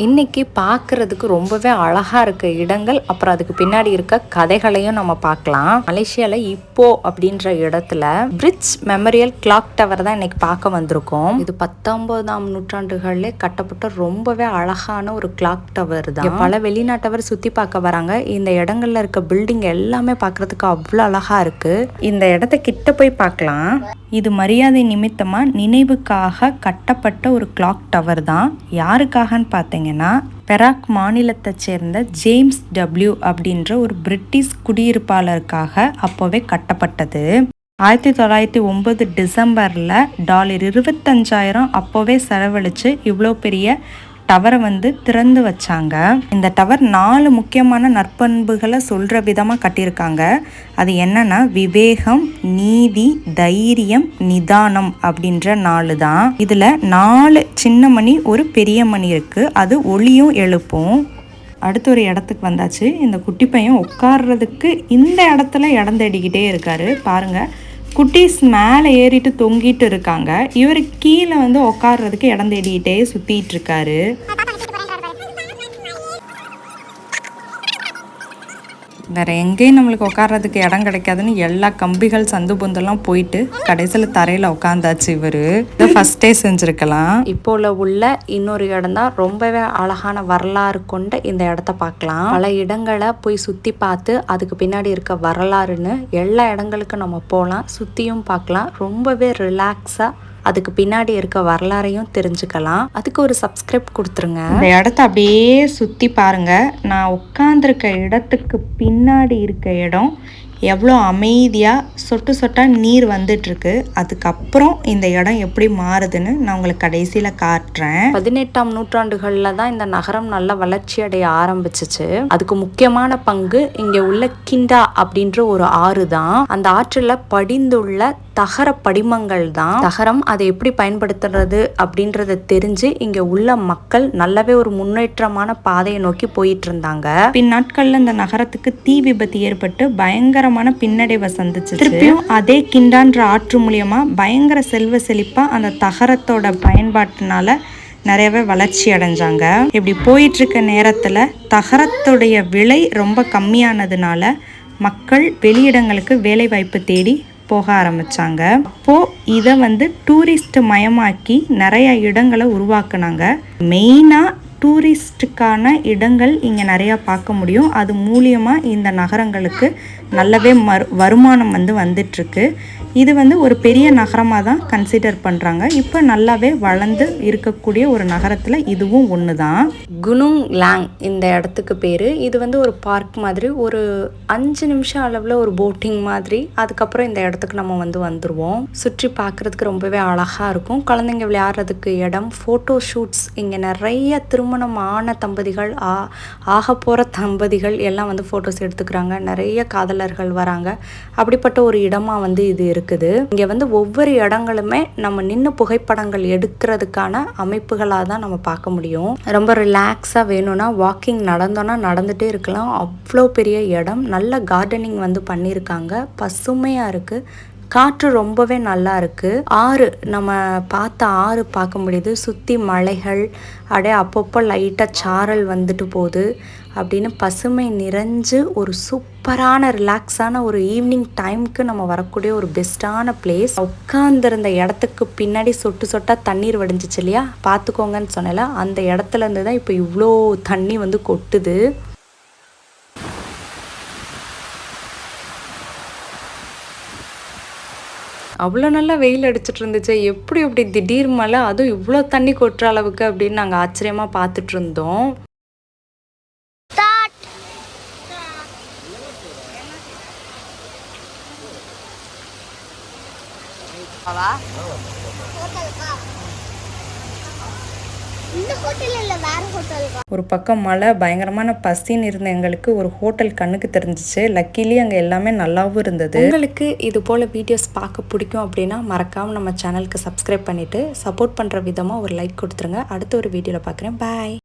இன்னைக்கு பார்க்கறதுக்கு ரொம்பவே அழகா இருக்க இடங்கள் அப்புறம் அதுக்கு பின்னாடி இருக்க கதைகளையும் நம்ம பார்க்கலாம். மலேசியால இப்போ அப்படின்ற இடத்துல பிரிட்ஜ் மெமரியல் கிளாக் டவர் தான் இன்னைக்கு பார்க்க வந்திருக்கோம். இது பத்தொன்பதாம் நூற்றாண்டுகள்ல கட்டப்பட்ட ரொம்பவே அழகான ஒரு கிளாக் டவர் தான். பல வெளிநாட்டவர் சுத்தி பார்க்க வராங்க. இந்த இடங்கள்ல இருக்க பில்டிங் எல்லாமே பார்க்கறதுக்கு அவ்வளோ அழகா இருக்கு. இந்த இடத்த கிட்ட போய் பார்க்கலாம். இது மரியாதை நிமித்தமா நினைவுக்காக கட்டப்பட்ட ஒரு கிளாக் டவர் தான். யாருக்காகன்னு பார்த்தீங்கன்னா பெராக் மாநிலத்தை சேர்ந்த ஜேம்ஸ் டபிள்யூ அப்படின்ற ஒரு பிரிட்டிஷ் குடியிருப்பாளருக்காக அப்போவே கட்டப்பட்டது. ஆயிரத்தி தொள்ளாயிரத்தி ஒம்பது டிசம்பரில் டாலர் இருபத்தஞ்சாயிரம் அப்போவே செலவழித்து இவ்வளோ பெரிய டவரை வந்து திறந்து வச்சாங்க. இந்த டவர் நாலு முக்கியமான நற்பண்புகளை சொல்கிற விதமாக கட்டியிருக்காங்க. அது என்னன்னா விவேகம் நீதி தைரியம் நிதானம் அப்படின்ற நாலு தான். இதில் நாலு சின்ன மணி ஒரு பெரிய மணி இருக்குது அது ஒளியும் எழுப்பும். அடுத்த ஒரு இடத்துக்கு வந்தாச்சு. இந்த குட்டி பையன் உட்கார்றதுக்கு இந்த இடத்துல இடம் தேடிக்கிட்டே இருக்காரு. பாருங்கள் குட்டீஸ் மேலே ஏறிட்டு தொங்கிட்டு இருக்காங்க. இவர் கீழே வந்து உட்காடுறதுக்கு இடம் தேடிக்கிட்டே சுத்திட்டு இருக்காரு. வேற எங்கேயும் நம்மளுக்கு உட்கார்றதுக்கு இடம் கிடைக்காதுன்னு எல்லா கம்பிகள் சந்து பொந்தெல்லாம் போயிட்டு கடைசியில் தரையில் உட்காந்தாச்சு இவரு. இதை ஃபர்ஸ்டே செஞ்சுருக்கலாம். இப்போ உள்ள இன்னொரு இடம் தான் ரொம்பவே அழகான வரலாறு கொண்ட இந்த இடத்த பார்க்கலாம். பல இடங்களை போய் சுற்றி பார்த்து அதுக்கு பின்னாடி இருக்க வரலாறுன்னு எல்லா இடங்களுக்கும் நம்ம போகலாம் சுற்றியும் பார்க்கலாம். ரொம்பவே ரிலாக்ஸாக அதுக்கு பின்னாடி இருக்க வரலாறையும் தெரிஞ்சுக்கலாம். அதுக்கு ஒரு சப்ஸ்கிரைப் கொடுத்துருங்க. இந்த இடத்த அப்படியே சுற்றி பாருங்க. நான் உட்காந்துருக்க இடத்துக்கு பின்னாடி இருக்க இடம் எவ்வளோ அமைதியாக சொட்டு சொட்டாக நீர் வந்துட்டுருக்கு. அதுக்கப்புறம் இந்த இடம் எப்படி மாறுதுன்னு நான் உங்களுக்கு கடைசியில் காட்டுறேன். பதினெட்டாம் நூற்றாண்டுகளில் தான் இந்த நகரம் நல்ல வளர்ச்சி அடைய ஆரம்பிச்சிச்சு. அதுக்கு முக்கியமான பங்கு இங்கே உள்ள கிண்டா அப்படின்ற ஒரு ஆறு தான் அந்த ஆற்றில் படிந்துள்ள தகர படிமங்கள் தான். தகரம் அதை எப்படி பயன்படுத்துறது அப்படின்றத தெரிஞ்சு இங்க உள்ள மக்கள் நல்லாவே ஒரு முன்னேற்றமான பாதையை நோக்கி போயிட்டு இருந்தாங்க பின் நாட்கள்ல இந்த நகரத்துக்கு தீ விபத்து ஏற்பட்டு பயங்கரமான பின்னடைவை சந்திச்சு திருப்பியும் அதே கிண்டான்ற ஆற்று மூலியமா பயங்கர செல்வ செழிப்பா அந்த தகரத்தோட பயன்பாட்டினால நிறையவே வளர்ச்சி அடைஞ்சாங்க. இப்படி போயிட்டு இருக்க நேரத்தில் தகரத்துடைய விலை ரொம்ப கம்மியானதுனால மக்கள் வெளியிடங்களுக்கு வேலை வாய்ப்பு தேடி போக ஆரம்பித்தாங்க அப்போது இதை வந்து டூரிஸ்ட் மயமாக்கி நிறைய இடங்களை உருவாக்குனாங்க. மெயினாக டூரிஸ்ட்டுக்கான இடங்கள் இங்கே நிறையா பார்க்க முடியும். அது மூலியமாக இந்த நகரங்களுக்கு நல்லாவே மறு வருமானம் வந்து வந்துட்டுருக்கு. இது வந்து ஒரு பெரிய நகரமாக தான் கன்சிடர் பண்ணுறாங்க இப்போ நல்லாவே வளர்ந்து இருக்கக்கூடிய ஒரு நகரத்தில் இதுவும் ஒன்று தான் குனுங் லாங் இந்த இடத்துக்கு பேர். இது வந்து ஒரு பார்க் மாதிரி ஒரு அஞ்சு நிமிஷம் அளவில் ஒரு போட்டிங் மாதிரி. அதுக்கப்புறம் இந்த இடத்துக்கு நம்ம வந்து வந்துடுவோம் சுற்றி பார்க்குறதுக்கு ரொம்பவே அழகாக இருக்கும். குழந்தைங்க விளையாடுறதுக்கு இடம் ஃபோட்டோ ஷூட்ஸ் இங்கே நிறைய திருமணம் ஆன தம்பதிகள் ஆ ஆக போகிற தம்பதிகள் எல்லாம் வந்து ஃபோட்டோஸ் எடுத்துக்கிறாங்க. நிறைய காதலர்கள் வராங்க. அப்படிப்பட்ட ஒரு இடமாக வந்து இது இருக்குது இருக்குது. இங்கே வந்து ஒவ்வொரு இடங்களுமே நம்ம நின்று புகைப்படங்கள் எடுக்கிறதுக்கான அமைப்புகளாக தான் நம்ம பார்க்க முடியும். ரொம்ப ரிலாக்ஸாக வேணும்னா வாக்கிங் நடந்தோன்னா நடந்துகிட்டே இருக்கலாம். அவ்வளோ பெரிய இடம். நல்ல கார்டனிங் வந்து பண்ணியிருக்காங்க. பசுமையாக இருக்குது காற்று ரொம்பவே நல்லா இருக்குது ஆறு நம்ம பார்த்த ஆறு பார்க்க முடியுது. சுற்றி மலைகள் அப்படியே அப்பப்போ லைட்டாக சாரல் வந்துட்டு போகுது. அப்படின்னு பசுமை நிறைஞ்சு ஒரு சூப்பரான ரிலாக்ஸான ஒரு ஈவினிங் டைமுக்கு நம்ம வரக்கூடிய ஒரு பெஸ்ட்டான பிளேஸ். உட்காந்துருந்த இடத்துக்கு பின்னாடி சொட்டு சொட்டாக தண்ணீர் வடிஞ்சிச்சு இல்லையா? பார்த்துக்கோங்கன்னு சொன்னல. அந்த இடத்துல இருந்து தான் இப்போ இவ்வளோ தண்ணி வந்து கொட்டுது. அவ்வளோ நல்லா வெயில் அடிச்சிட்டு இருந்துச்சு. எப்படி இப்படி திடீர் மழை? அதுவும் இவ்வளோ தண்ணி கொட்டுற அளவுக்கு அப்படின்னு நாங்கள் ஆச்சரியமாக பார்த்துட்டு இருந்தோம். ஒரு பக்கம் மழை பயங்கரமான பசின்னு இருந்த எங்களுக்கு ஒரு ஹோட்டல் கண்ணுக்கு தெரிஞ்சிச்சு. லக்கிலி அங்கே எல்லாமே நல்லாவும் இருந்தது. உங்களுக்கு இது போல் வீடியோஸ் பார்க்க பிடிக்கும் அப்படின்னா மறக்காமல் நம்ம சேனலுக்கு சப்ஸ்கிரைப் பண்ணிவிட்டு சப்போர்ட் பண்ணுற விதமாக ஒரு லைக் கொடுத்துருங்க. அடுத்த ஒரு வீடியோவில் பார்க்குறேன். பாய்